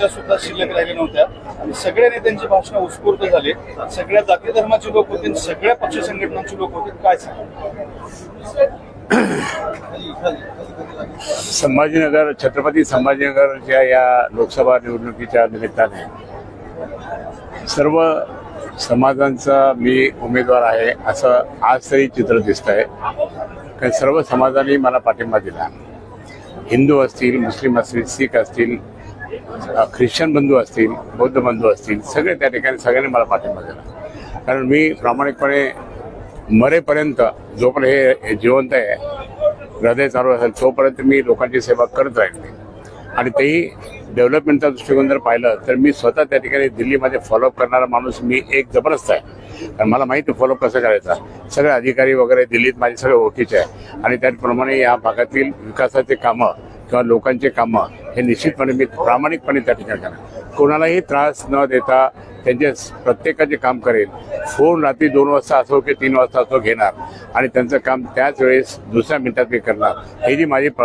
चर्चा सुद्धा शिल्लक राहिल्या नव्हत्या. आणि सगळ्या नेत्यांची भाषणं उत्स्फूर्त झाली. सगळ्या जाती धर्माचे लोक होते सगळ्या पक्ष संघटनांचे लोक होते. काय संभाजीनगर छत्रपती संभाजीनगरच्या या लोकसभा निवडणुकीच्या निमित्ताने सर्व समाजांचा मी उमेदवार आहे असं आज तरी चित्र दिसत आहे कारण सर्व समाजाने मला पाठिंबा दिला. हिंदू असतील मुस्लिम असतील शीख असतील ख्रिश्चन बंधू असतील बौद्ध बंधू असतील सगळे त्या ठिकाणी सगळ्यांनी मला पाठिंबा दिला. कारण मी प्रामाणिकपणे मरेपर्यंत जोपर्यंत हे जिवंत आहे हृदय चालू असेल तोपर्यंत मी लोकांची सेवा करत राहील आणि तेही डेव्हलपमेंटचा दृष्टिकोन जर पाहिलं तर मी स्वतः त्या ठिकाणी दिल्लीमध्ये फॉलोअप करणारा माणूस मी एक जबरदस्त आहे. कारण मला माहिती फॉलोअप कसं करायचा. सगळे अधिकारी वगैरे दिल्लीत माझे सगळे ओळखीचे आहे. आणि त्याचप्रमाणे या भागातील विकासाचे कामं किंवा लोकांचे कामं हे निश्चितपणे मी प्रामाणिकपणे त्या ठिकाणी करणार. कोणालाही त्रास न देता त्यांचे प्रत्येकाचे काम करेल. फोन रात्री दोन वाजता असो की तीन वाजता असो घेणार. आणि त्यांचं काम त्याच वेळेस दुसऱ्या मिनिटात मी करणार. ही जी माझी प-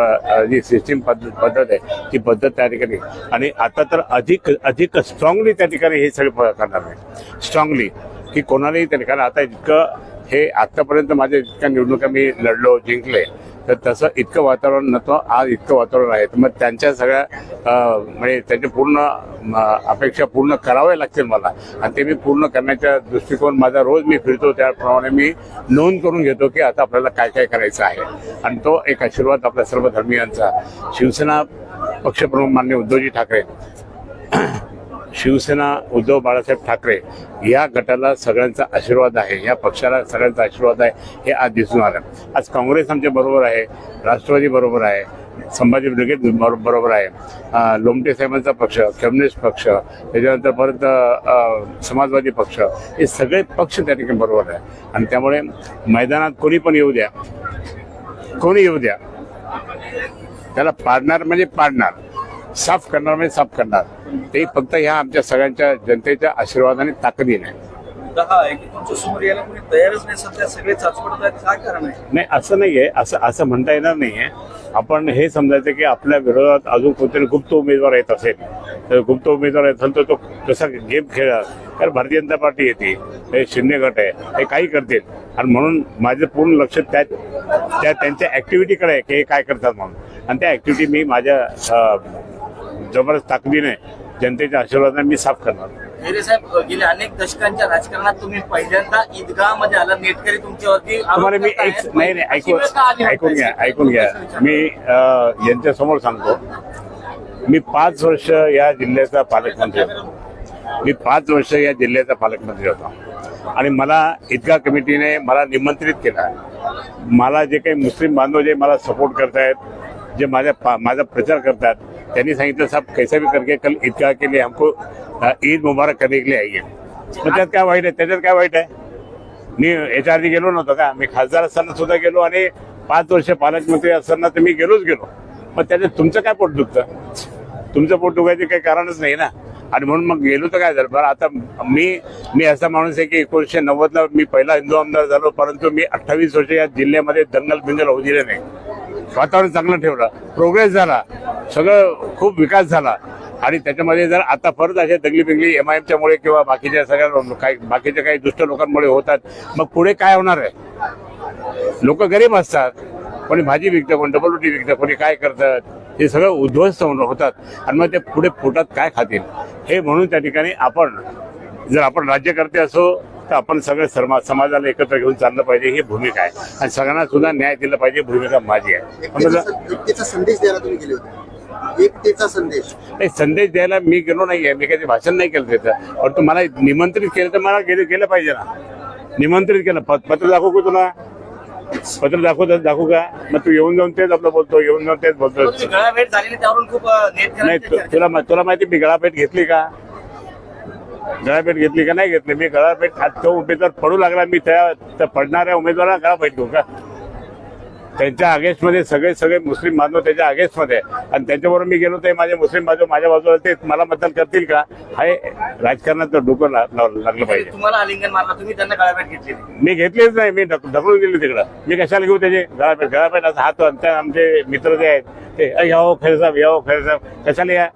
जी सिस्टीम पद्धत पद्धत आहे ती पद्धत त्या ठिकाणी. आणि आता तर अधिक अधिक स्ट्रॉंगली त्या ठिकाणी हे सगळे प- करणार नाही स्ट्रॉंगली की कोणालाही त्या ठिकाणी आता इतकं हे आतापर्यंत माझ्या इतक्या निवडणुका मी लढलो जिंकले. तर तसं इतकं वातावरण नव्हतं आज इतकं वातावरण आहे. तर मग त्यांच्या सगळ्या म्हणजे त्यांच्या पूर्ण म, अपेक्षा पूर्ण कराव्या लागतील मला. आणि ते मी पूर्ण करण्याच्या दृष्टिकोन माझा रोज मी फिरतो त्याप्रमाणे मी नोंद करून घेतो की आता आपल्याला काय काय करायचं आहे. आणि तो एक आशीर्वाद आपल्या सर्व धर्मियांचा शिवसेना पक्षप्रमुख मान्य उद्धवजी ठाकरे. शिवसेना उद्धव बाळासाहेब ठाकरे या गटाला सगळ्यांचा आशीर्वाद आहे या पक्षाला सगळ्यांचा आशीर्वाद आहे हे आज दिसून आलं. आज काँग्रेस आमच्या बरोबर आहे राष्ट्रवादी बरोबर आहे संभाजी ब्रिगेड बरोबर आहे. लोमटे साहेबांचा पक्ष कम्युनिस्ट पक्ष त्याच्यानंतर परत समाजवादी पक्ष हे सगळे पक्ष त्या ठिकाणी बरोबर आहे. आणि त्यामुळे मैदानात कोणी पण येऊ द्या कोणी येऊ द्या त्याला पाडणार म्हणजे पाडणार. साफ करणार म्हणजे साफ करणार. ते फक्त ह्या आमच्या सगळ्यांच्या जनतेच्या आशीर्वादाने ताकदीने नाही. असं नाहीये. असं असं म्हणता येणार नाहीये. आपण हे समजायचं की आपल्या विरोधात अजून कोणतरी गुप्त उमेदवार येत असेल. तर गुप्त उमेदवार येत असेल तर तो कसा गेम खेळा कारण भारतीय जनता पार्टी येते. हे शिंदे गट आहे. हे काही करतील. आणि म्हणून माझं पूर्ण लक्ष त्या त्या त्यांच्या ऍक्टिव्हिटीकडे आहे की हे काय करतात म्हणून. आणि त्या ऍक्टिव्हिटी मी माझ्या जबरदस्त ताकदीने जनतेच्या आशीर्वादाने मी साफ करणार. खैरे साहेब गेल्या अनेक दशकांच्या राजकारणात तुम्ही पहिल्यांदा ईदगाहमध्ये आला. नेटकरी तुमच्यावरती आरोप तुम्हाला मी. एक नाही नाही ऐकून ऐकून घ्या? ऐकून घ्या. मी अं, यांच्यासमोर सांगतो. मी पाच वर्ष या जिल्ह्याचा पालकमंत्री होतो. मी पाच वर्ष या जिल्ह्याचा पालकमंत्री होतो. आणि मला ईदगाह कमिटीने मला निमंत्रित केलं मला जे काही मुस्लिम बांधव जे मला सपोर्ट करतायत जे माझ्या माझा प्रचार करतात त्यांनी सांगितलं साहेब कैसा भी करके कल ईदगाह के लिए हमको ईद मुबारक करने के लिए आइए। मग त्यात काय वाईट आहे? त्याच्यात काय वाईट आहे? मी याच्या आधी गेलो नव्हतो का? मी खासदार असताना सुद्धा गेलो आणि पाच वर्ष पालकमंत्री असताना तर मी गेलोच गेलो. मग त्याच्यात तुमचं काय पोट दुखतं? तुमचं पोट दुखायचं काही कारणच नाही ना? आणि म्हणून मग गेलो तर काय झालं? बरं आता मी मी असा माणूस आहे की एकोणीसशे नव्वदला मी पहिला हिंदू आमदार झालो परंतु मी अठ्ठावीस वर्ष या जिल्ह्यामध्ये दंगल बिंगल होऊ दिले नाही. वातावरण चांगलं ठेवलं. प्रोग्रेस झाला. सगळं खूप विकास झाला. आणि त्याच्यामध्ये जर आता परत अशा दंगली बिंगली एम आय एमच्यामुळे किंवा बाकीच्या सगळ्या काही बाकीच्या काही दुष्ट लोकांमुळे होतात. मग पुढे काय होणार आहे? लोक गरीब असतात. कोणी भाजी विकतं कोणी डबल रोटी विकतं कोणी काय करतात? हे सगळं उद्ध्वस्त होतात. आणि मग ते पुढे पोटात काय खातील? हे म्हणून त्या ठिकाणी आपण जर आपण राज्यकर्ते असो तर आपण सगळे समा समाजाला एकत्र घेऊन चाललं पाहिजे. ही भूमिका आहे. आणि सगळ्यांना सुद्धा न्याय दिला पाहिजे. भूमिका माझी आहे. संदेश द्यायला तुम्ही गेले होते. एकतेचा संदेश. नाही संदेश द्यायला मी गेलो नाहीये मी काही भाषण नाही केलं त्याचं पण तुम्हाला निमंत्रित केलं तर मला गेलं गेलं पाहिजे ना. निमंत्रित केलं. पत्र दाखवू का तुला? पत्र दाखवत दाखवू का? मग तू येऊन जाऊन तेच आपलं बोलतो येऊन जाऊन तेच बोलतो. तुमची गळाभेट झालेली त्यावरून खूप अ, नाही तु- तुला मा- तुला माहिती मी गळापेट घेतली का? गळापेट घेतली का नाही घेतली? मी गळापेट आज तो उमेदवार पडू लागला. मी त्या त्या पडणाऱ्या उमेदवाराला गळापेट घेऊ का? त्यांच्या अगेन्स्टमध्ये सगळे सगळे मुस्लिम बांधव त्याच्या अगेन्स्टमध्ये आणि त्यांच्याबरोबर मी गेलो तर माझे मुस्लिम बांधव माझ्या बाजूला ते मला मतदान करतील का? हे राजकारणात डोकं लागलं पाहिजे. तुम्हाला आलिंगन मारला तुम्ही त्यांना गळाभेट घेतली मी घेतलीच नाही मी ढक- ढकलून दिली तिकडं. मी कशाला घेऊ त्याचे गळापेट गळापेट असं हात आमचे मित्र जे आहेत ते "अ, यावं खैर साहेब यावं खैर साहेब कशाला या?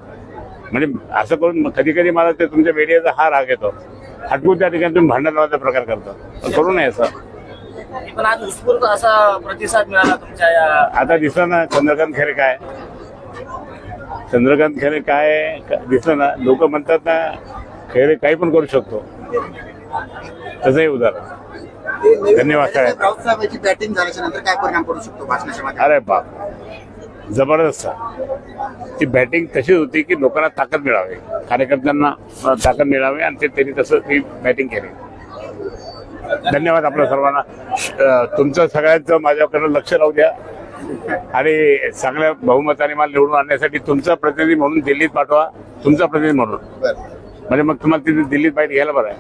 म्हणजे असं करून कधी कधी मला ते तुमच्या मीडियाचा हा राग येतो. हटकून त्या ठिकाणी तुम्ही भांडण लावायचा प्रकार करता. करू नये असं. पण आज उत्स्फूर्त असा प्रतिसाद मिळाला तुमच्या या आता दिसलं ना चंद्रकांत खरे काय? चंद्रकांत खरे काय दिसलं ना लोक म्हणतात ना खैरे काही पण करू शकतो. तसंही उदाहरण. धन्यवाद. राऊत साहेबांची बॅटिंग झाल्याच्यानंतर काय परिणाम पडू शकतो भाषणाच्या अरे बाप जबरदस्त. ती बॅटिंग तशीच होती की लोकांना ताकद मिळावी. कार्यकर्त्यांना ताकद मिळावी आणि ते त्यांनी तसं ती बॅटिंग केली. धन्यवाद आपल्या सर्वांना. तुमचं सगळ्यांचं माझ्याकडे लक्ष राहू द्या. आणि चांगल्या बहुमताने मला निवडून आणण्यासाठी तुमचा प्रतिनिधी म्हणून दिल्लीत पाठवा. तुमचा प्रतिनिधी म्हणून. म्हणजे मग तुम्हाला तिथे दिल्लीत बाहेर घ्यायला बरं आहे.